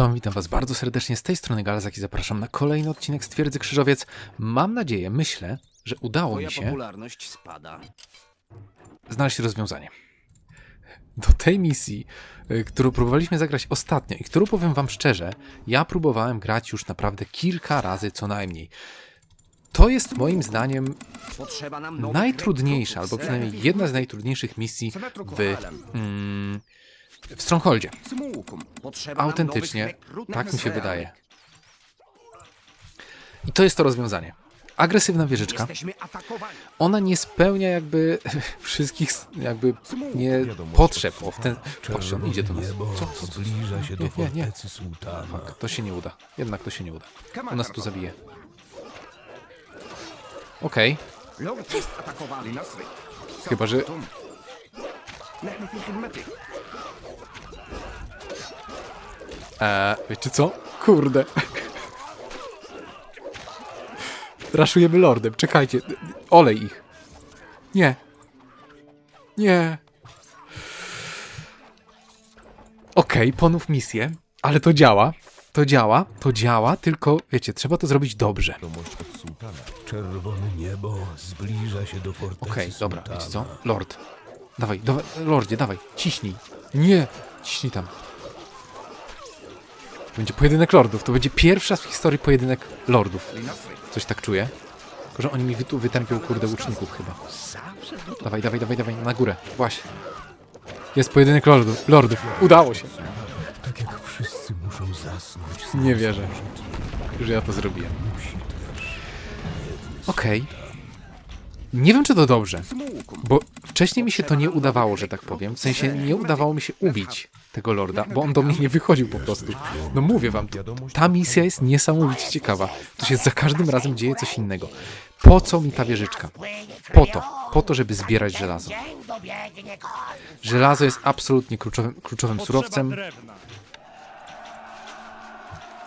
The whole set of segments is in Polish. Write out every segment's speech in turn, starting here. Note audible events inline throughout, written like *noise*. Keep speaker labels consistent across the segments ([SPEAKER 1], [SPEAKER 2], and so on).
[SPEAKER 1] Czołem, witam was bardzo serdecznie z tej strony Galazak i zapraszam na kolejny odcinek z Twierdzy Krzyżowiec. Mam nadzieję, myślę, że udało
[SPEAKER 2] Twoja
[SPEAKER 1] mi się
[SPEAKER 2] popularność spada.
[SPEAKER 1] znaleźć rozwiązanie. Do tej misji, y, którą próbowaliśmy zagrać ostatnio i którą powiem wam szczerze, ja próbowałem grać już naprawdę kilka razy co najmniej. To jest moim zdaniem
[SPEAKER 2] Potrzeba nam nowych
[SPEAKER 1] najtrudniejsza, albo
[SPEAKER 2] rekrutów.
[SPEAKER 1] przynajmniej jedna z najtrudniejszych misji
[SPEAKER 2] Semetru
[SPEAKER 1] w, mm, w Strongholdzie. Autentycznie, tak mi się wydaje. I to jest to rozwiązanie. Agresywna wieżyczka. Ona nie spełnia jakby *laughs* wszystkich jakby nie potrzeb. O, w ten... Patrz, on idzie do nas. Co, co, co?
[SPEAKER 3] zbliża się do
[SPEAKER 1] Nie, nie, nie. To się nie uda. Jednak to się nie uda. On nas tu zabije. Okej.
[SPEAKER 2] Swy.
[SPEAKER 1] Chyba, że... Eee, wiecie co? Kurde. Raszujemy lordem. Czekajcie. Olej ich. Nie. Nie. Okej, ponów misję, ale to działa. To działa, to działa, tylko wiecie, trzeba to zrobić dobrze.
[SPEAKER 3] Czerwone niebo zbliża się do fortecy
[SPEAKER 1] Okej, dobra,
[SPEAKER 3] sułtana.
[SPEAKER 1] wiecie co? Lord. Dawaj, dawaj, lordzie, dawaj, ciśnij. Nie, ciśnij tam. Będzie pojedynek lordów, to będzie pierwsza w historii pojedynek lordów. Coś tak czuję. Tylko, że oni mi tu wytępią kurde łuczników chyba. Dawaj, dawaj, dawaj, dawaj, na górę, właśnie. Jest pojedynek lordów, lordów. Udało się.
[SPEAKER 3] Tak jak wszyscy muszą zasnąć.
[SPEAKER 1] Nie wierzę, że ja to zrobiłem. Okej. Nie wiem, czy to dobrze, bo wcześniej mi się to nie udawało, że tak powiem. W sensie nie udawało mi się ubić tego lorda, bo on do mnie nie wychodził po prostu. No mówię wam, ta misja jest niesamowicie ciekawa. Tu się za każdym razem dzieje coś innego. Po co mi ta wieżyczka? Po to. Po to, żeby zbierać żelazo. Żelazo jest absolutnie kluczowym, kluczowym surowcem.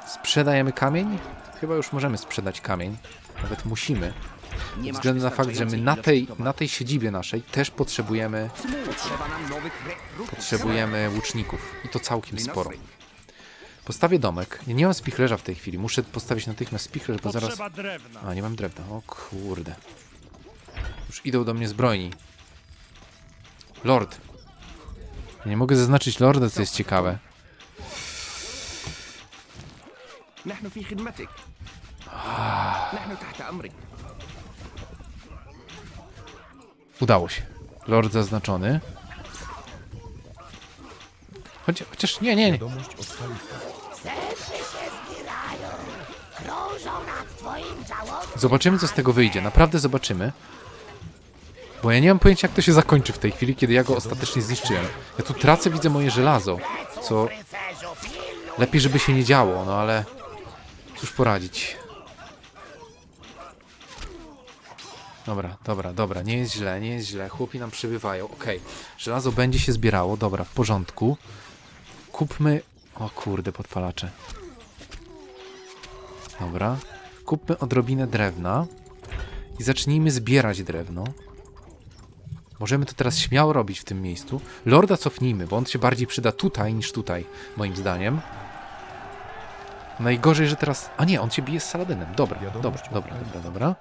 [SPEAKER 1] Sprzedajemy kamień? Chyba już możemy sprzedać kamień. Nawet musimy
[SPEAKER 2] Nie
[SPEAKER 1] Ze
[SPEAKER 2] masz
[SPEAKER 1] względu na fakt, że my na tej,
[SPEAKER 2] wystarczającej ilości
[SPEAKER 1] na tej siedzibie naszej też potrzebujemy,
[SPEAKER 2] towaru. Potrzeba nam nowych rekrutów.
[SPEAKER 1] potrzebujemy łuczników. I to całkiem sporo. Postawię domek. Ja nie mam spichlerza w tej chwili. Muszę postawić natychmiast spichlerz, bo zaraz...
[SPEAKER 4] Potrzeba drewna.
[SPEAKER 1] A, nie mam drewna. O kurde. Już idą do mnie zbrojni. Lord. Ja nie mogę zaznaczyć lorda, co jest ciekawe.
[SPEAKER 2] نحن في خدمتك. نحن تحت أمرك.
[SPEAKER 1] Udało się. Lord zaznaczony. Choć, chociaż nie, nie, nie. Zobaczymy, co z tego wyjdzie. Naprawdę zobaczymy. Bo ja nie mam pojęcia, jak to się zakończy w tej chwili, kiedy ja go ostatecznie zniszczyłem. Ja tu tracę, widzę moje żelazo. Co... Lepiej, żeby się nie działo, no ale... Cóż poradzić. Dobra, dobra, dobra, nie jest źle, nie jest źle. Chłopi nam przybywają, okej. Żelazo będzie się zbierało, dobra, w porządku. Kupmy... O kurde, podpalacze. Dobra. Kupmy odrobinę drewna i zacznijmy zbierać drewno. Możemy to teraz śmiało robić w tym miejscu. Lorda cofnijmy, bo on się bardziej przyda tutaj niż tutaj, moim zdaniem. Najgorzej, że teraz... A nie, on się bije z Saladynem. Dobra, dobra, dobra, dobra, dobra.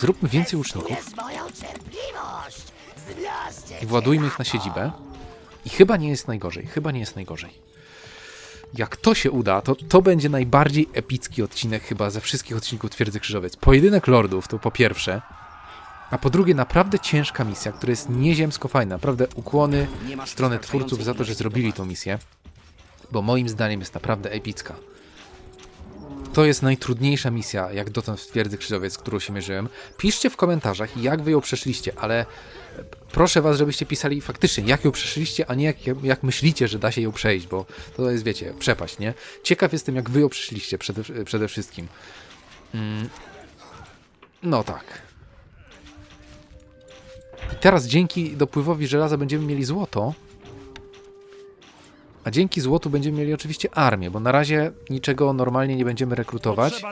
[SPEAKER 1] Zróbmy więcej łuczników i władujmy ich na siedzibę. I chyba nie jest najgorzej, chyba nie jest najgorzej. Jak to się uda, to to będzie najbardziej epicki odcinek chyba ze wszystkich odcinków Twierdzy Krzyżowiec. Pojedynek lordów to po pierwsze, a po drugie naprawdę ciężka misja, która jest nieziemsko fajna. Naprawdę ukłony w stronę twórców za to, że zrobili tą misję, bo moim zdaniem jest naprawdę epicka. To jest najtrudniejsza misja, jak dotąd w Twierdzy Krzyżowiec, z którą się mierzyłem. Piszcie w komentarzach, jak wy ją przeszliście, ale proszę was, żebyście pisali faktycznie, jak ją przeszliście, a nie jak, jak myślicie, że da się ją przejść, bo to jest, wiecie, przepaść, nie? Ciekaw jestem, jak wy ją przeszliście przede, przede wszystkim. Mm. No tak. I teraz dzięki dopływowi żelaza będziemy mieli złoto, a dzięki złotu będziemy mieli oczywiście armię, bo na razie niczego normalnie nie będziemy rekrutować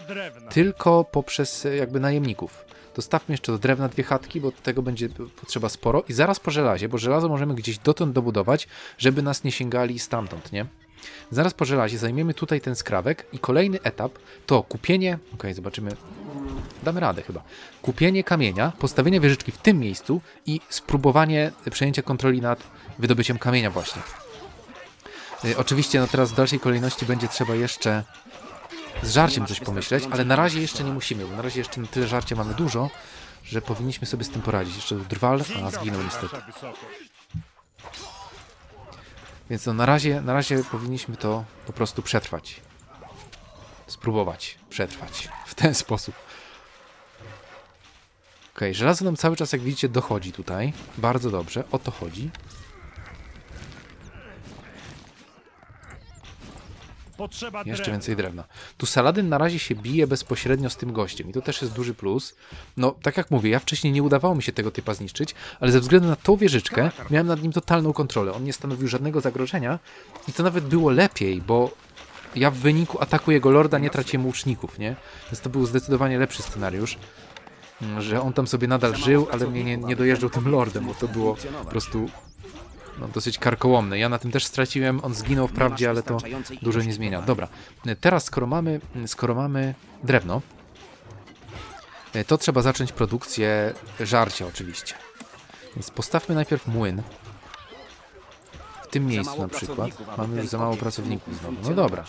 [SPEAKER 1] tylko poprzez e, jakby najemników. Dostawmy jeszcze do drewna dwie chatki, bo tego będzie potrzeba sporo i zaraz po żelazie, bo żelazo możemy gdzieś dotąd dobudować, żeby nas nie sięgali stamtąd, nie? Zaraz po żelazie zajmiemy tutaj ten skrawek i kolejny etap to kupienie, okej, zobaczymy, damy radę chyba, kupienie kamienia, postawienie wieżyczki w tym miejscu i spróbowanie przejęcia kontroli nad wydobyciem kamienia właśnie. Y, Oczywiście no teraz w dalszej kolejności będzie trzeba jeszcze z żarciem coś pomyśleć, ale na razie jeszcze nie musimy, bo na razie jeszcze na tyle żarcia mamy dużo, że powinniśmy sobie z tym poradzić. Jeszcze drwal, a zginął niestety. Więc no na razie, na razie powinniśmy to po prostu przetrwać. Spróbować przetrwać w ten sposób. Ok, żelazo nam cały czas, jak widzicie, dochodzi tutaj. Bardzo dobrze, o to chodzi.
[SPEAKER 4] Potrzeba
[SPEAKER 1] Jeszcze więcej drewna. Tu Saladyn na razie się bije bezpośrednio z tym gościem i to też jest duży plus. No, tak jak mówię, ja wcześniej nie udawało mi się tego typa zniszczyć, ale ze względu na tą wieżyczkę miałem nad nim totalną kontrolę. On nie stanowił żadnego zagrożenia i to nawet było lepiej, bo ja w wyniku ataku jego lorda nie traciłem łuczników, nie? Więc to był zdecydowanie lepszy scenariusz, mm, że on tam sobie nadal żył, ale mnie nie, nie dojeżdżał tym lordem, bo to było po prostu no, dosyć karkołomne. Ja na tym też straciłem, on zginął wprawdzie, ale to dużo nie zmienia. Dobra, teraz skoro mamy, skoro mamy drewno, to trzeba zacząć produkcję żarcia oczywiście. Więc postawmy najpierw młyn. W tym miejscu na przykład. Mamy już za mało pracowników znowu. No dobra.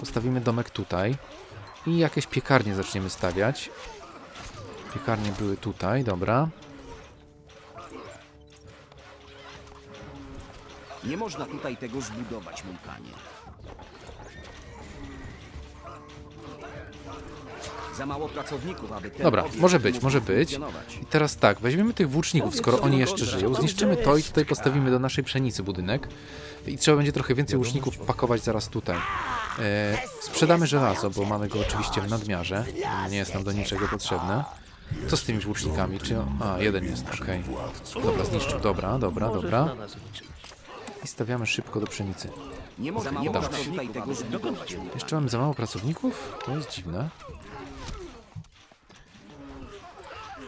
[SPEAKER 1] Postawimy domek tutaj i jakieś piekarnie zaczniemy stawiać. Piekarnie były tutaj, dobra.
[SPEAKER 2] Nie można tutaj tego zbudować, mój panie. Za mało pracowników, aby ten
[SPEAKER 1] Dobra,
[SPEAKER 2] obiekt
[SPEAKER 1] może być,
[SPEAKER 2] mógł
[SPEAKER 1] może być.
[SPEAKER 2] funkcjonować.
[SPEAKER 1] I teraz tak, weźmiemy tych włóczników, skoro oni jeszcze żyją, zniszczymy to i tutaj postawimy do naszej pszenicy budynek. I trzeba będzie trochę więcej łuczników pakować zaraz tutaj. E, sprzedamy żelazo, bo mamy go oczywiście w nadmiarze. Nie jest nam do niczego potrzebne. Co z tymi łucznikami? Czy... A, jeden jest, okej. Dobra, zniszczył, dobra, dobra, dobra. I stawiamy szybko do pszenicy.
[SPEAKER 2] Nie można, nie
[SPEAKER 1] Dobra.
[SPEAKER 2] można tutaj tego.
[SPEAKER 1] Jeszcze mamy za mało pracowników? To jest dziwne.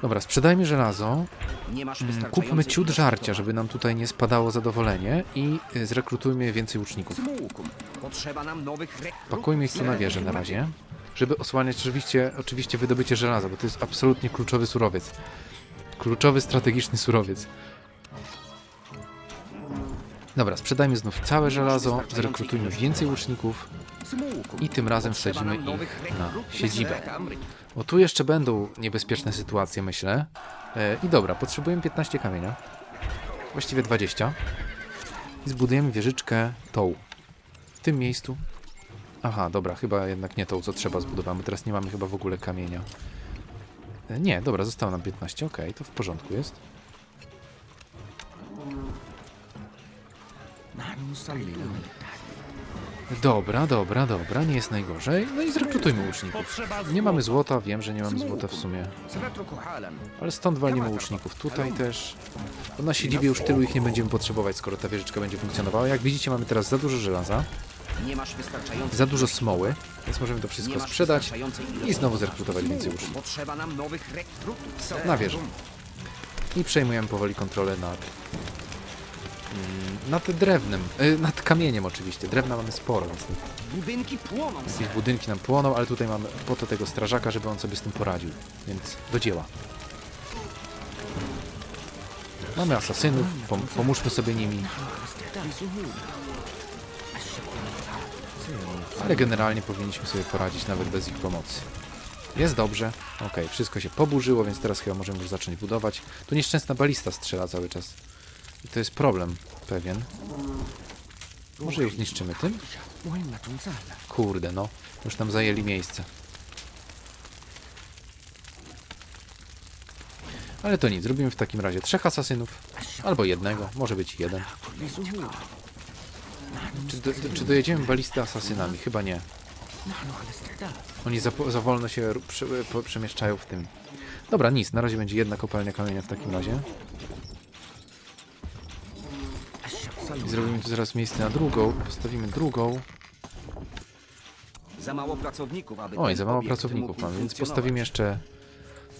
[SPEAKER 1] Dobra, sprzedajmy żelazo.
[SPEAKER 2] Nie masz
[SPEAKER 1] Mm,
[SPEAKER 2] wystarczającej
[SPEAKER 1] Kupmy ciut
[SPEAKER 2] ilości
[SPEAKER 1] żarcia, żeby nam tutaj nie spadało zadowolenie i y, zrekrutujmy więcej łuczników.
[SPEAKER 2] Smułkum. Potrzeba nam nowych rekrutów.
[SPEAKER 1] Pakujmy ich tu na wieżę na razie, żeby osłaniać oczywiście, oczywiście wydobycie żelaza, bo to jest absolutnie kluczowy surowiec. Kluczowy, strategiczny surowiec. Dobra, sprzedajmy znów całe żelazo, zrekrutujmy więcej łuczników i tym razem wsadzimy ich na siedzibę. Bo tu jeszcze będą niebezpieczne sytuacje, myślę. E, I dobra, potrzebujemy 15 kamienia. Właściwie 20. I zbudujemy wieżyczkę tą. W tym miejscu. Aha, dobra, chyba jednak nie tą, co trzeba zbudowamy. Teraz nie mamy chyba w ogóle kamienia. E, nie, dobra, zostało nam 15. Okej, to w porządku jest. Dobra, dobra, dobra, nie jest najgorzej. No i zrekrutujmy łuczników. Nie mamy
[SPEAKER 4] złota,
[SPEAKER 1] wiem, że nie mamy złota w sumie. Ale stąd walimy łuczników. Tutaj też. Bo na siedzibie już tylu ich nie będziemy potrzebować, skoro ta wieżyczka będzie funkcjonowała. Jak widzicie, mamy teraz za dużo żelaza. Za dużo smoły, więc możemy to wszystko sprzedać i znowu zrekrutować więcej łuczników. Na wieżę. I przejmujemy powoli kontrolę nad mm, Nad drewnem, y, nad kamieniem oczywiście. Drewna mamy sporo, więc
[SPEAKER 2] Budynki płoną.
[SPEAKER 1] jakieś budynki nam płoną, ale tutaj mamy po to tego strażaka, żeby on sobie z tym poradził. Więc do dzieła. Mamy asasynów, pom pomóżmy sobie nimi. Ale generalnie powinniśmy sobie poradzić nawet bez ich pomocy. Jest dobrze. Ok, wszystko się poburzyło, więc teraz chyba możemy już zacząć budować. Tu nieszczęsna balista strzela cały czas. I to jest problem pewien. Może już zniszczymy tym? Kurde, no. Już nam zajęli miejsce. Ale to nic, zrobimy w takim razie trzech asasynów. Albo jednego, może być jeden. Czy, do, czy dojedziemy asasynami? Chyba nie. Oni za, za wolno się przemieszczają w tym. Dobra, nic, na razie będzie jedna kopalnia kamienia w takim razie. I zrobimy tu zaraz miejsce na drugą, postawimy drugą.
[SPEAKER 2] Za mało pracowników, aby
[SPEAKER 1] Oj,
[SPEAKER 2] ten
[SPEAKER 1] za mało
[SPEAKER 2] obiekt
[SPEAKER 1] pracowników
[SPEAKER 2] mógł
[SPEAKER 1] mamy, więc
[SPEAKER 2] funkcjonować.
[SPEAKER 1] postawimy jeszcze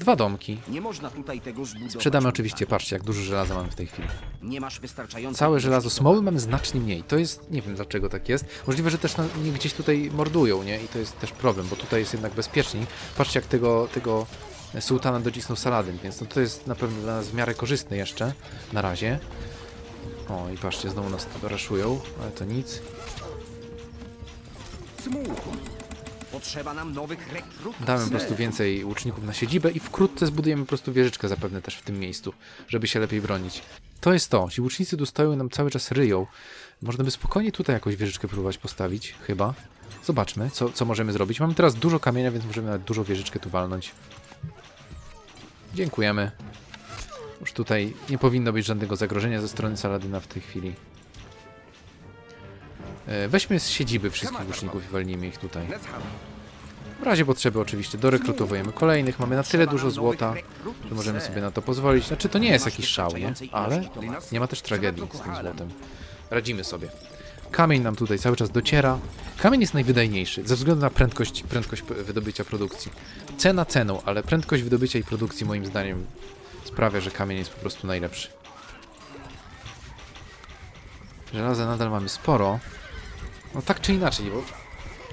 [SPEAKER 1] Dwa domki.
[SPEAKER 2] Nie można tutaj tego zbudować.
[SPEAKER 1] Sprzedamy oczywiście, patrzcie jak dużo żelaza mamy w tej chwili.
[SPEAKER 2] Nie masz wystarczającej
[SPEAKER 1] Całe żelazo smoły mamy znacznie mniej. To jest, nie wiem dlaczego tak jest. Możliwe, że też na, nie gdzieś tutaj mordują, nie? I to jest też problem, bo tutaj jest jednak bezpieczniej. Patrzcie, jak tego, tego sułtana docisnął Saladyn, więc no to jest na pewno dla nas w miarę korzystne jeszcze, na razie. O, i patrzcie, znowu nas raszują, ale to nic.
[SPEAKER 2] Potrzeba nam nowych rekrutów.
[SPEAKER 1] Damy po prostu więcej łuczników na siedzibę i wkrótce zbudujemy po prostu wieżyczkę zapewne też w tym miejscu, żeby się lepiej bronić. To jest to. Ci łucznicy tu stoją i nam cały czas ryją. Można by spokojnie tutaj jakąś wieżyczkę próbować postawić, chyba. Zobaczmy, co, co możemy zrobić. Mamy teraz dużo kamienia, więc możemy nawet dużo wieżyczkę tu walnąć. Dziękujemy. Już tutaj nie powinno być żadnego zagrożenia ze strony Saladyna w tej chwili. E, Weźmy z siedziby wszystkich łuczników i walnijmy ich tutaj. W razie potrzeby oczywiście dorekrutowujemy kolejnych. Mamy na tyle dużo złota, że możemy sobie na to pozwolić. Znaczy to nie jest jakiś szał, nie? Ale nie ma też tragedii z tym złotem. Radzimy sobie. Kamień nam tutaj cały czas dociera. Kamień jest najwydajniejszy ze względu na prędkość, prędkość wydobycia produkcji. Cena ceną, ale prędkość wydobycia i produkcji moim zdaniem sprawia, że kamień jest po prostu najlepszy. Żelaza nadal mamy sporo. No tak czy inaczej, bo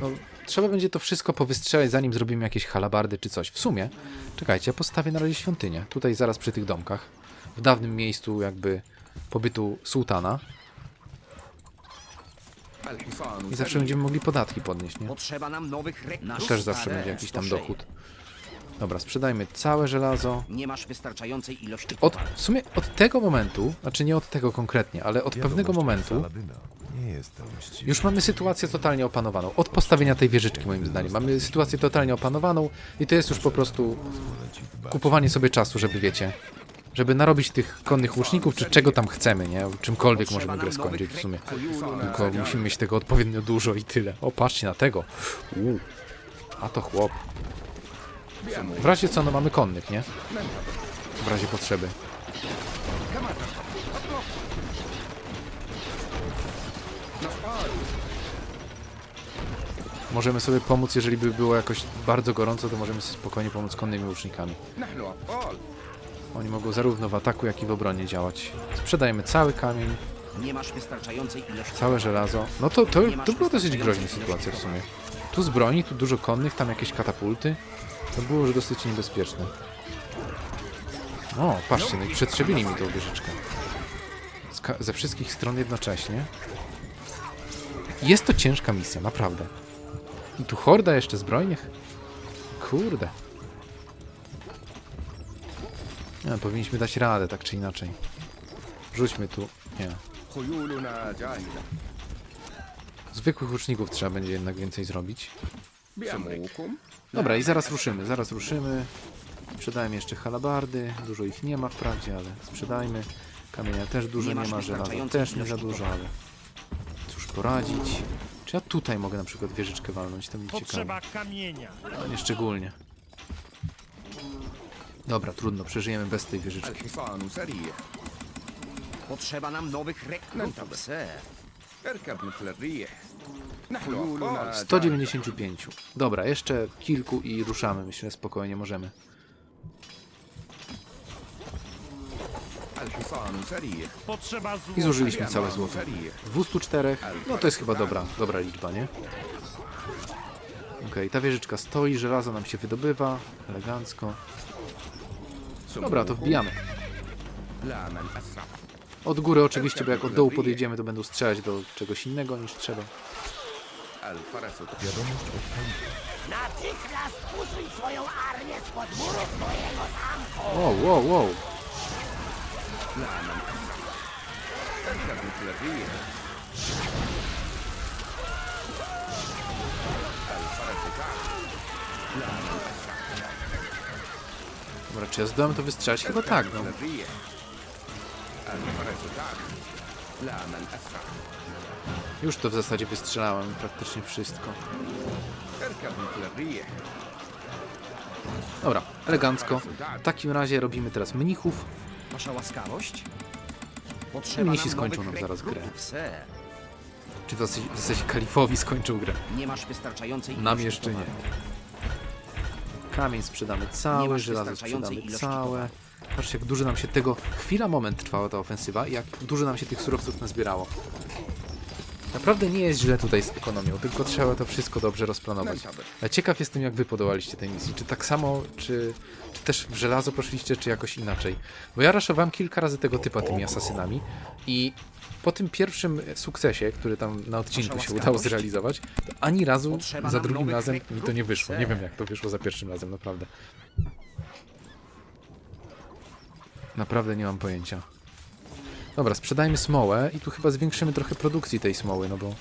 [SPEAKER 1] no, trzeba będzie to wszystko powystrzelać, zanim zrobimy jakieś halabardy czy coś. W sumie, czekajcie, ja postawię na razie świątynię. Tutaj zaraz przy tych domkach. W dawnym miejscu jakby pobytu sułtana. I zawsze będziemy mogli podatki podnieść, nie?
[SPEAKER 2] Potrzeba nam nowych.
[SPEAKER 1] Też zawsze będzie jakiś tam dochód. Dobra, sprzedajmy całe żelazo.
[SPEAKER 2] Nie masz wystarczającej ilości
[SPEAKER 1] Od,
[SPEAKER 2] towaru.
[SPEAKER 1] w sumie od tego momentu, znaczy nie od tego konkretnie, ale od pewnego momentu
[SPEAKER 3] Nie jestem mściwy.
[SPEAKER 1] już mamy sytuację totalnie opanowaną. Od postawienia tej wieżyczki moim zdaniem. Mamy sytuację totalnie opanowaną i to jest już po prostu kupowanie sobie czasu, żeby wiecie, żeby narobić tych konnych łuczników, czy czego tam chcemy, nie? Czymkolwiek możemy grę skończyć w sumie. Tylko musimy mieć tego odpowiednio dużo i tyle. O, patrzcie na tego. Uuu. A to chłop. W razie co, no mamy konnych, nie? W razie potrzeby. Możemy sobie pomóc, jeżeli by było jakoś bardzo gorąco, to możemy sobie spokojnie pomóc konnymi łucznikami. Oni mogą zarówno w ataku, jak i w obronie działać. Sprzedajemy cały kamień, całe żelazo. No to, to, to była dosyć groźna sytuacja w sumie. Tu z broni, tu dużo konnych, tam jakieś katapulty. To było już dosyć niebezpieczne. O, patrzcie, no i przetrzebili mi tą wieżyczkę. Ze wszystkich stron jednocześnie. Jest to ciężka misja, naprawdę. I tu horda jeszcze zbrojnych? Kurde. No, powinniśmy dać radę, tak czy inaczej. Rzućmy tu. Nie. Zwykłych łuczników trzeba będzie jednak więcej zrobić. Samoukum. Dobra, i zaraz ruszymy, zaraz ruszymy. Sprzedajmy jeszcze halabardy. Dużo ich nie ma wprawdzie, ale sprzedajmy. Kamienia też dużo
[SPEAKER 2] nie,
[SPEAKER 1] nie ma, żelaza też nie za dużo, ale cóż poradzić. Czy ja tutaj mogę na przykład wieżyczkę walnąć? To mi
[SPEAKER 4] Potrzeba ciekawe. kamienia.
[SPEAKER 1] No, nie szczególnie. Dobra, trudno, przeżyjemy bez tej wieżyczki.
[SPEAKER 2] Potrzeba nam nowych rekrutów, sir.
[SPEAKER 1] 195. Dobra, jeszcze kilku i ruszamy. Myślę, spokojnie możemy. I zużyliśmy całe złoto. 204. No to jest chyba dobra, dobra liczba, nie? Okej, okay, ta wieżyczka stoi, żelazo nam się wydobywa. Elegancko. Dobra, to wbijamy. Od góry oczywiście, bo jak od dołu podejdziemy, to będą strzelać do czegoś innego niż trzeba.
[SPEAKER 5] Alfaraz odpowiedział.
[SPEAKER 3] Wiadomość od Kalifa.
[SPEAKER 6] Natychmiast usuń swoją armię spod murów mojego zamku!
[SPEAKER 1] Wow, wow, wow.
[SPEAKER 5] Na nam Taka wyklepuje. Alfaraz Na nam
[SPEAKER 1] Dobra, czy ja zdałem to wystrzelać? Chyba tak,
[SPEAKER 5] tak no. wyklepuje. Alfaraz La man asra.
[SPEAKER 1] Już to w zasadzie wystrzelałem praktycznie wszystko. Dobra, elegancko. W takim razie robimy teraz mnichów.
[SPEAKER 2] Wasza łaskawość?
[SPEAKER 1] Mnisi skończą nam zaraz grę. Czy w zasadzie, w zasadzie kalifowi skończył grę?
[SPEAKER 2] Nie masz wystarczającej
[SPEAKER 1] Nam jeszcze nie. Kamień sprzedamy cały, żelazo sprzedamy całe. Patrzcie, jak dużo nam się tego... Chwila, moment trwała ta ofensywa i jak dużo nam się tych surowców nazbierało. Naprawdę nie jest źle tutaj z ekonomią, tylko trzeba to wszystko dobrze rozplanować. Ale ciekaw jestem, jak wy podołaliście tej misji. Czy tak samo, czy, czy też w żelazo poszliście, czy jakoś inaczej? Bo ja raszowałem kilka razy tego typa tymi asasynami i po tym pierwszym sukcesie, który tam na odcinku się udało zrealizować, to ani razu za drugim razem mi to nie wyszło. Nie wiem, jak to wyszło za pierwszym razem, naprawdę. Naprawdę nie mam pojęcia. Dobra, sprzedajmy smołę i tu chyba zwiększymy trochę produkcji tej smoły, no bo...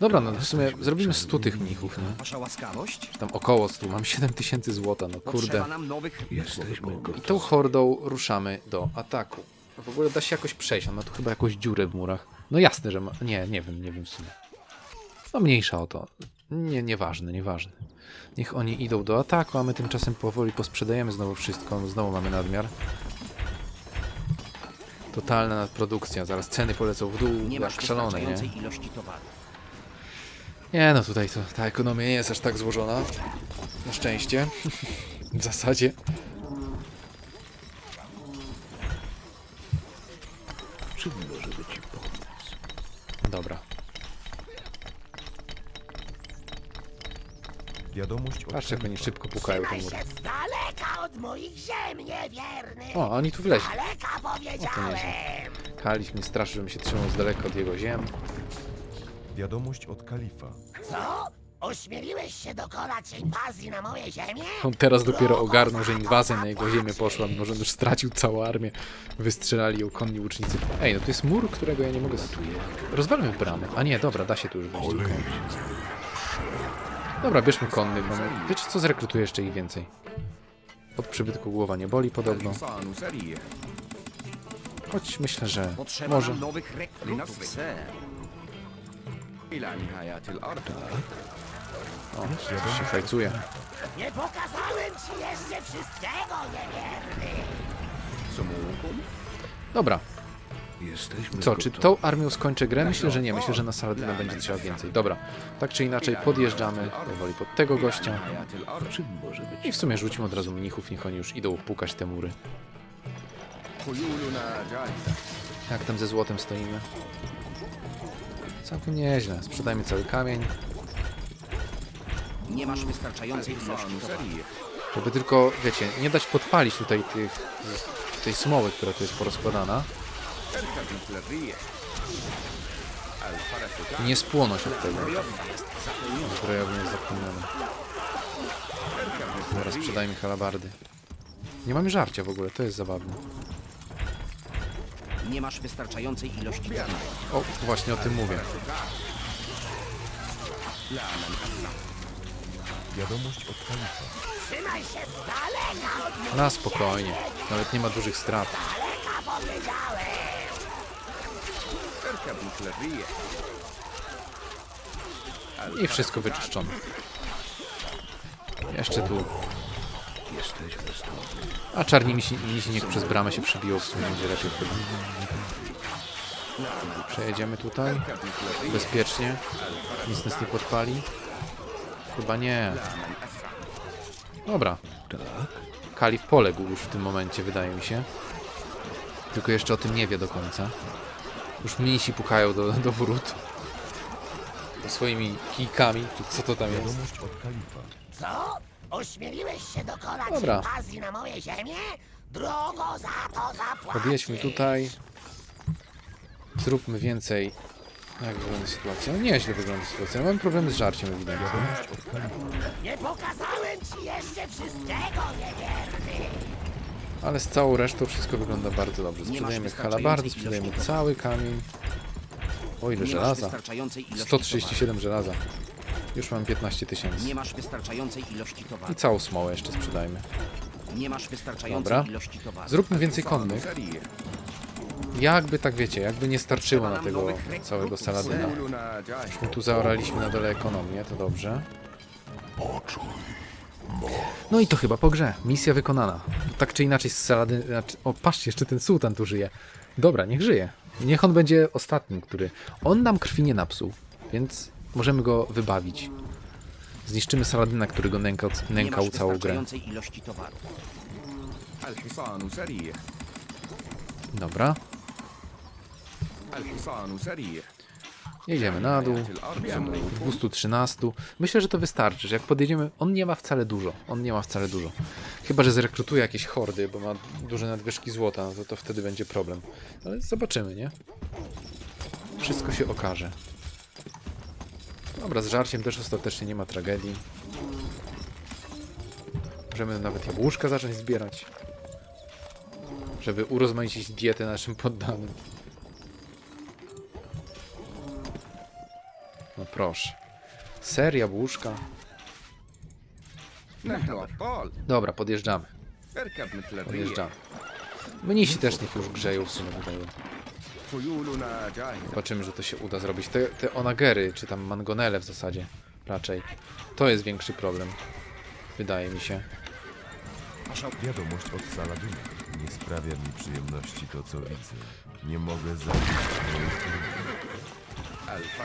[SPEAKER 1] Dobra, no w sumie zrobimy 100 tych mnichów, nie?
[SPEAKER 2] Wasza łaskawość?
[SPEAKER 1] Tam około 100, mam 7000 złota, no kurde.
[SPEAKER 2] Potrzeba nam nowych
[SPEAKER 3] Jesteśmy
[SPEAKER 1] I tą hordą ruszamy do ataku. W ogóle da się jakoś przejść, on ma tu chyba jakąś dziurę w murach. No jasne, że ma... Nie, nie wiem, nie wiem w sumie. No mniejsza o to. Nie, nieważne, nieważne. Niech oni idą do ataku, a my tymczasem powoli posprzedajemy znowu wszystko. Znowu mamy nadmiar. Totalna nadprodukcja, zaraz ceny polecą w dół
[SPEAKER 2] Nie masz
[SPEAKER 1] jak szalone, nie?
[SPEAKER 2] ilości towaru.
[SPEAKER 1] Nie no, tutaj to, ta ekonomia nie jest aż tak złożona. Na szczęście. *laughs* w zasadzie.
[SPEAKER 3] Czym może być ci pomóc?
[SPEAKER 1] Dobra.
[SPEAKER 3] Wiadomość od
[SPEAKER 1] Patrzcie jak oni szybko pukają te
[SPEAKER 6] Trzymaj
[SPEAKER 1] mury.
[SPEAKER 6] się z daleka od moich ziem, niewierny!
[SPEAKER 1] O, oni tu wleźli.
[SPEAKER 6] Daleka powiedziałem!
[SPEAKER 1] Kalif mnie straszy, żebym się trzymał z daleka od jego ziem.
[SPEAKER 3] Wiadomość od kalifa.
[SPEAKER 6] Co? Ośmieliłeś się dokonać inwazji na moje ziemię?
[SPEAKER 1] On teraz dopiero ogarnął, że inwazja na jego ziemię poszła, mimo że on już stracił całą armię. Wystrzelali ją konni łucznicy. Ej, no to jest mur, którego ja nie mogę... s- Rozwalmy bramę. A nie, dobra, da się tu już wejść. Dobra, bierzmy konnych. No, wiecie co, zrekrutuję jeszcze ich więcej. Od przybytku głowa nie boli podobno. Choć myślę, że może... O, się fajcuje.
[SPEAKER 6] Nie pokazałem ci jeszcze wszystkiego!
[SPEAKER 1] Dobra,
[SPEAKER 3] Jesteśmy
[SPEAKER 1] Co, czy tą armią skończę grę? Myślę, że nie. Myślę, że na Saladyna będzie trzeba więcej. Dobra, tak czy inaczej podjeżdżamy powoli pod tego gościa. I w sumie rzućmy od razu mnichów, niech oni już idą pukać te mury. Jak tam ze złotem stoimy? Całkiem nieźle. Sprzedajmy cały kamień.
[SPEAKER 2] Nie masz wystarczającej ilości
[SPEAKER 1] Żeby tylko, wiecie, nie dać podpalić tutaj tych, tej smoły, która tu jest porozkładana. Nie spłonąć od tego. Zbrojownie jest zapomniane. Dobra, sprzedajmy halabardy. Nie mamy żarcia w ogóle, to jest zabawne.
[SPEAKER 2] Nie masz wystarczającej ilości.
[SPEAKER 1] O, właśnie o tym mówię.
[SPEAKER 3] Wiadomość od kalifa.
[SPEAKER 1] Na spokojnie. Nawet nie ma dużych strat. I wszystko wyczyszczone. Jeszcze tu. A czarni misi, misi niech przez bramę się przybiło, w sumie będzie lepiej. Przejedziemy tutaj. Bezpiecznie. Nic nas nie podpali. Chyba nie. Dobra. Kalif poległ już w tym momencie, wydaje mi się. Tylko jeszcze o tym nie wie do końca. Już mnisi pukają do, do wrót. Swoimi kijkami, co to tam jest.
[SPEAKER 6] Co? Ośmieliłeś się dokonać
[SPEAKER 1] Dobra.
[SPEAKER 6] inwazji na moje ziemię? Drogo za to zapłacisz!
[SPEAKER 1] Podjedźmy tutaj. Zróbmy więcej. Jak wygląda sytuacja? No nieźle wygląda sytuacja. Mamy problemy z żarciem ewidentnie.
[SPEAKER 6] Nie pokazałem ci jeszcze wszystkiego, niewierny!
[SPEAKER 1] Ale z całą resztą wszystko wygląda bardzo dobrze. Sprzedajemy halabardy, sprzedajemy cały kamień. O ile żelaza? 137 żelaza. Już mam 15 tysięcy.
[SPEAKER 2] Nie masz wystarczającej ilości.
[SPEAKER 1] I całą smołę jeszcze sprzedajmy.
[SPEAKER 2] Nie masz wystarczającej
[SPEAKER 1] Dobra.
[SPEAKER 2] ilości.
[SPEAKER 1] Zróbmy więcej konnych. Jakby tak wiecie, jakby nie starczyło na tego całego Saladyna. Zresztą tu zaoraliśmy na dole ekonomię, to dobrze. Poczuj no i to chyba po grze. Misja wykonana. Tak czy inaczej z Salady... Znaczy, o, patrzcie, jeszcze ten sułtan tu żyje. Dobra, niech żyje. Niech on będzie ostatnim, który... On nam krwi nie napsuł, więc możemy go wybawić. Zniszczymy Saladyna, który go nękał całą grę.
[SPEAKER 2] ilości towaru.
[SPEAKER 1] Dobra. Jedziemy na dół, 213. Myślę, że to wystarczy, że jak podjedziemy, on nie ma wcale dużo, on nie ma wcale dużo. Chyba, że zrekrutuje jakieś hordy, bo ma duże nadwyżki złota, no to, to wtedy będzie problem. Ale zobaczymy, nie? Wszystko się okaże. Dobra, z żarciem też ostatecznie nie ma tragedii. Możemy nawet jabłuszka zacząć zbierać, żeby urozmaicić dietę naszym poddanym. No proszę.
[SPEAKER 5] Seria łóżka.
[SPEAKER 1] Dobra, podjeżdżamy. Podjeżdżamy. Mnisi też niech już grzeją w sumie
[SPEAKER 5] wydają.
[SPEAKER 1] Zobaczymy, że to się uda zrobić. Te, te onagery, czy tam mangonele w zasadzie raczej. To jest większy problem. Wydaje mi się.
[SPEAKER 4] Wiadomość od Saladyna. Nie sprawia mi przyjemności to, co widzę. Nie mogę zabić moich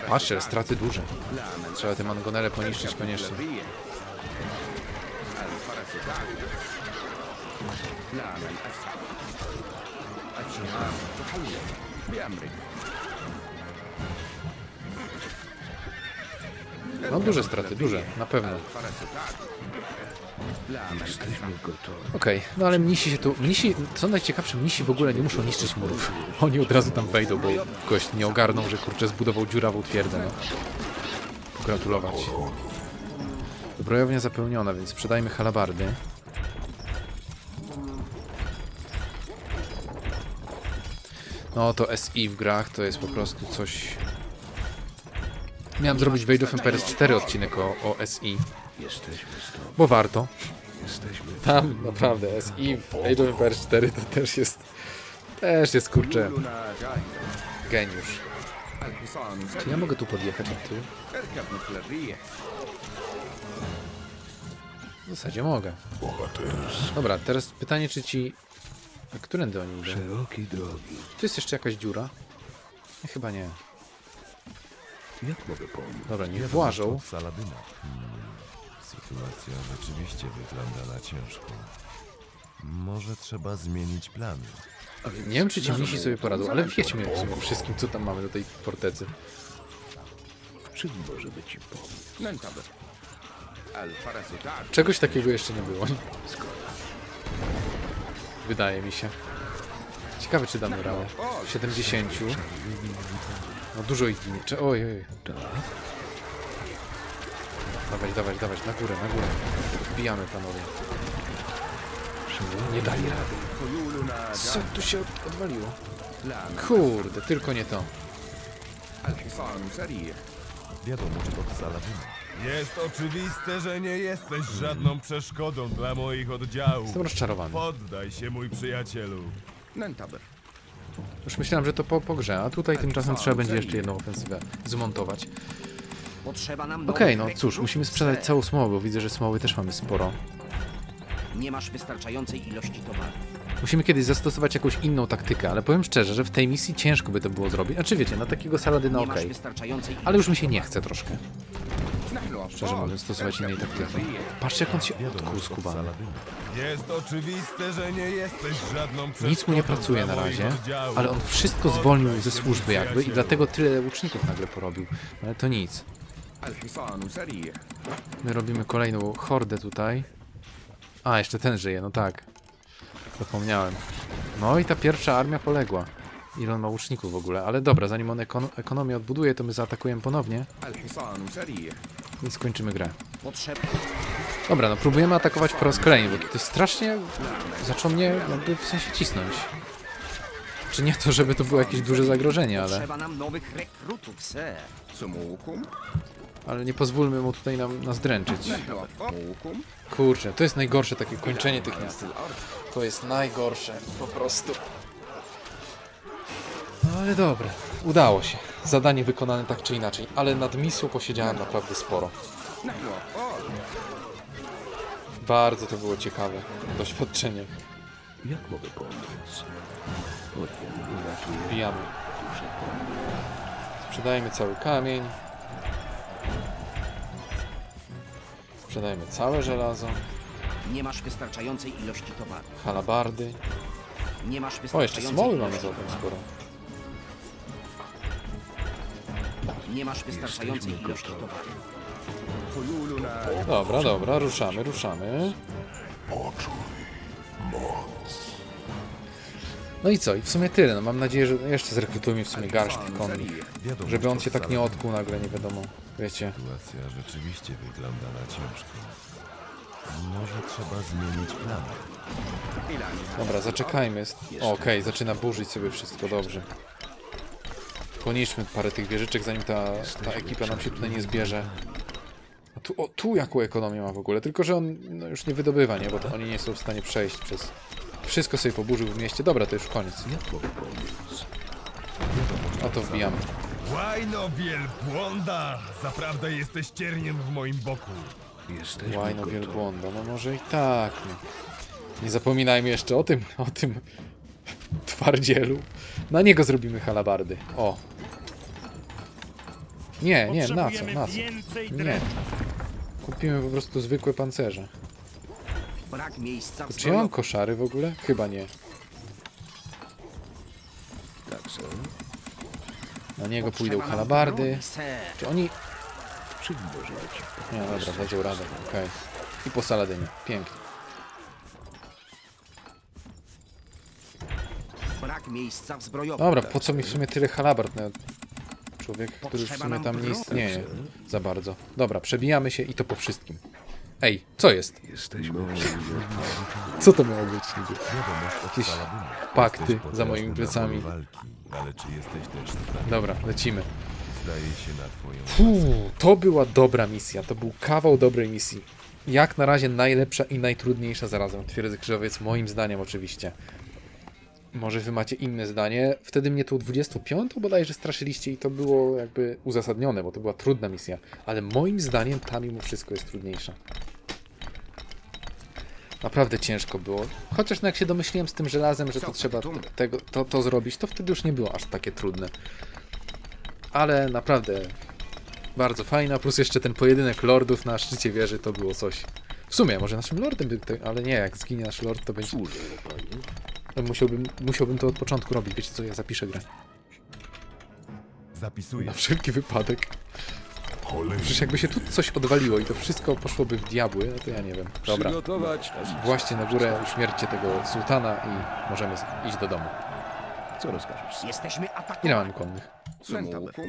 [SPEAKER 1] Patrzcie, straty duże.
[SPEAKER 5] لا من
[SPEAKER 1] Trzeba te mangonele poniszczyć
[SPEAKER 5] اركب مثل
[SPEAKER 1] koniecznie.
[SPEAKER 5] الريح الفرس تعجب لا من أسرع الشهاب تحلق بأمرك
[SPEAKER 1] No duże straty, duże, na pewno. Okej, okay, no ale mnisi się tu... Mnisi, co najciekawsze, mnisi w ogóle nie muszą niszczyć murów. *laughs* Oni od razu tam wejdą, bo gość nie ogarnął, że kurczę zbudował dziurawą twierdzę, no. Pogratulować. Zbrojownia zapełniona, więc sprzedajmy halabardy. No to SI w grach to jest po prostu coś Miałem zrobić Wade of Empires 4 odcinek o, o SI. Bo warto. Tam naprawdę SI w Wade of Empires 4 to też jest... Też jest kurczę... Geniusz. Czy ja mogę tu podjechać od? W zasadzie mogę. Dobra, teraz pytanie, czy ci... A którędy oni idą?
[SPEAKER 3] Szeroki drogi.
[SPEAKER 1] Tu jest jeszcze jakaś dziura? Chyba nie.
[SPEAKER 3] Jak mogę pomóc?
[SPEAKER 1] Dobra,
[SPEAKER 4] nie
[SPEAKER 1] włażą.
[SPEAKER 4] Hmm. Sytuacja rzeczywiście wygląda na ciężką. Może trzeba zmienić plany.
[SPEAKER 1] Ale Nie wiem, czy ci mnisi sobie poradzą, ale wiedźmy w wszystkim, co tam mamy do tej fortecy.
[SPEAKER 3] Czym możemy ci pomóc?
[SPEAKER 1] Czegoś takiego jeszcze nie było. Wydaje mi się. Ciekawe, czy damy radę. 70. No dużo ich ginie. Cze oj, oj. Dawać, dawać, dawać. Na górę, na górę. Wbijamy, panowie. Nie dali rady. Co tu się odwaliło? Kurde, tylko nie to.
[SPEAKER 4] Wiadomość od Saladina. Jest oczywiste, że nie jesteś żadną przeszkodą dla moich oddziałów.
[SPEAKER 1] Jestem rozczarowany.
[SPEAKER 4] Poddaj się, mój przyjacielu.
[SPEAKER 5] Nentaber.
[SPEAKER 1] Już myślałem, że to po, po grze, a tutaj tymczasem trzeba będzie jeszcze jedną ofensywę zmontować. Okej,
[SPEAKER 2] okay,
[SPEAKER 1] no cóż, musimy sprzedać całą smołę, bo widzę, że smoły też mamy sporo.
[SPEAKER 2] Nie masz wystarczającej ilości towarów.
[SPEAKER 1] Musimy kiedyś zastosować jakąś inną taktykę, ale powiem szczerze, że w tej misji ciężko by to było zrobić. A czy wiecie, na takiego Saladyna
[SPEAKER 2] ok,
[SPEAKER 1] ale już mi się nie chce troszkę. Szczerze mówiąc, stosować innej taktyki. Patrzcie, jak on się odkuł z
[SPEAKER 4] Kubana. Jest oczywiste, że nie jesteś żadną
[SPEAKER 1] Nic mu nie pracuje na razie, ale on wszystko zwolnił ze służby jakby i dlatego tyle łuczników nagle porobił. Ale to nic. My robimy kolejną hordę tutaj. A, jeszcze ten żyje, no tak. Zapomniałem. No i ta pierwsza armia poległa. Ile on ma łuczników w ogóle, ale dobra, zanim on ekon ekonomię odbuduje, to my zaatakujemy ponownie i skończymy grę. Dobra, no próbujemy atakować po raz kolejny, bo to strasznie zaczął mnie jakby w sensie cisnąć. Czy nie to, żeby to było jakieś duże zagrożenie, ale...
[SPEAKER 2] Trzeba nam nowych rekrutów,
[SPEAKER 1] Ale nie pozwólmy mu tutaj nam, nas dręczyć. Kurczę, to jest najgorsze takie kończenie tych miast. To jest najgorsze, po prostu. No ale dobra, udało się zadanie wykonane tak czy inaczej, ale nad misją posiedziałem naprawdę sporo. Bardzo to było ciekawe doświadczenie.
[SPEAKER 3] Jak mogę pomóc?
[SPEAKER 1] Wbijamy. Sprzedajemy cały kamień. Sprzedajemy całe żelazo.
[SPEAKER 2] Nie masz wystarczającej ilości towarów.
[SPEAKER 1] Halabardy.
[SPEAKER 2] Nie masz wystarczającej O,
[SPEAKER 1] jeszcze smoły mamy całkiem sporo.
[SPEAKER 2] Nie masz wystarczającej ilości towaru.
[SPEAKER 1] Dobra, dobra, ruszamy, ruszamy. No i co? I w sumie tyle. No mam nadzieję, że jeszcze zrekrutujemy w sumie garść tych konnych.
[SPEAKER 4] Wiadomość
[SPEAKER 1] Żeby on się tak nie odkuł nagle, nie wiadomo. Wiecie.
[SPEAKER 4] Sytuacja rzeczywiście wygląda na ciężką. Może trzeba zmienić plan.
[SPEAKER 1] Dobra, zaczekajmy. O, Okej, zaczyna burzyć sobie wszystko, dobrze. Poniszmy parę tych wieżyczek, zanim ta, ta ekipa nam się tutaj nie zbierze. A tu, o, tu jaką ekonomię ma w ogóle? Tylko, że on no, już nie wydobywa, nie? Bo to oni nie są w stanie przejść przez... Wszystko sobie poburzył w mieście. Dobra, to już koniec. O to wbijamy.
[SPEAKER 3] Łajno wielbłąda! Zaprawdę jesteś cierniem w moim boku.
[SPEAKER 1] Łajno wielbłąda, no może i tak. No. Nie zapominajmy jeszcze o tym, o tym twardzielu. Na niego zrobimy halabardy. O. Nie, nie, na co, na co? Nie. Kupimy po prostu zwykłe pancerze.
[SPEAKER 2] Brak miejsca w
[SPEAKER 1] Czy ja mam koszary w ogóle? Chyba nie.
[SPEAKER 5] Tak, sir.
[SPEAKER 1] Na niego pójdą halabardy. Czy oni... Nie, dobra, dadzą radę, okej. I po saladynie. Pięknie.
[SPEAKER 2] Brak miejsca w zbrojowni.
[SPEAKER 1] Dobra, po co mi w sumie tyle halabard? No, człowiek, który w sumie tam nie istnieje za bardzo. Dobra, przebijamy się i to po wszystkim. Ej, co jest?
[SPEAKER 5] Jesteśmy
[SPEAKER 1] Co to miało być Jakieś pakty za moimi plecami.
[SPEAKER 4] polu Walki, ale czy jesteś też sprawny?
[SPEAKER 1] Dobra, lecimy. Fuu, to była dobra misja, to był kawał dobrej misji. Jak na razie najlepsza i najtrudniejsza zarazem Twierdzy Krzyżowiec, moim zdaniem oczywiście. Może wy macie inne zdanie. Wtedy mnie tu 25 bodajże straszyliście i to było jakby uzasadnione, bo to była trudna misja. Ale moim zdaniem ta mimo wszystko jest trudniejsza. Naprawdę ciężko było. Chociaż no jak się domyśliłem z tym żelazem, że to trzeba tego, to, to zrobić, to wtedy już nie było aż takie trudne. Ale naprawdę bardzo fajna, plus jeszcze ten pojedynek lordów na szczycie wieży to było coś. W sumie, może naszym lordem ale nie, jak zginie nasz lord, to będzie... To musiałbym, musiałbym to od początku robić, wiecie co, ja zapiszę grę.
[SPEAKER 4] Zapisuję.
[SPEAKER 1] Na wszelki wypadek. Przecież jakby się tu coś odwaliło i to wszystko poszłoby w diabły, no to ja nie wiem. Dobra,
[SPEAKER 5] Przygotować.
[SPEAKER 1] właśnie na górę, uśmierćcie tego sułtana i możemy z- iść do domu.
[SPEAKER 5] Co rozkażesz?
[SPEAKER 2] Jesteśmy atakowani.
[SPEAKER 1] Ile mamy konnych?
[SPEAKER 5] سموكم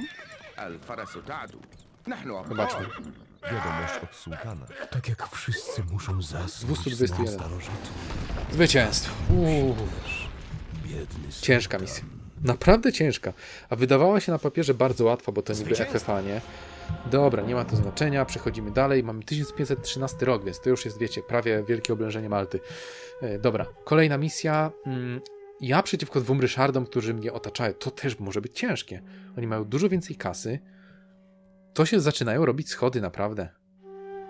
[SPEAKER 5] الفرس تعدو نحن أبطال
[SPEAKER 1] Zobaczmy.
[SPEAKER 4] Wiadomość od sułtana.
[SPEAKER 3] Tak jak wszyscy muszą zasnąć
[SPEAKER 1] 221.
[SPEAKER 3] snem starożytów.
[SPEAKER 1] Zwycięstwo. Uuu.
[SPEAKER 3] Biedny
[SPEAKER 1] Ciężka misja. Naprawdę ciężka. A wydawała się na papierze bardzo łatwa, bo to niby FFA, nie? Dobra, nie ma to znaczenia. Przechodzimy dalej. Mamy 1513 rok, więc to już jest, wiecie, prawie wielkie oblężenie Malty. E, dobra, kolejna misja. Mm, ja przeciwko dwóm Ryszardom, którzy mnie otaczają. To też może być ciężkie. Oni mają dużo więcej kasy. To się zaczynają robić schody, naprawdę.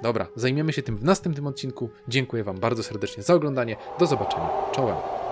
[SPEAKER 1] Dobra, zajmiemy się tym w następnym odcinku. Dziękuję Wam bardzo serdecznie za oglądanie. Do zobaczenia. Czołem.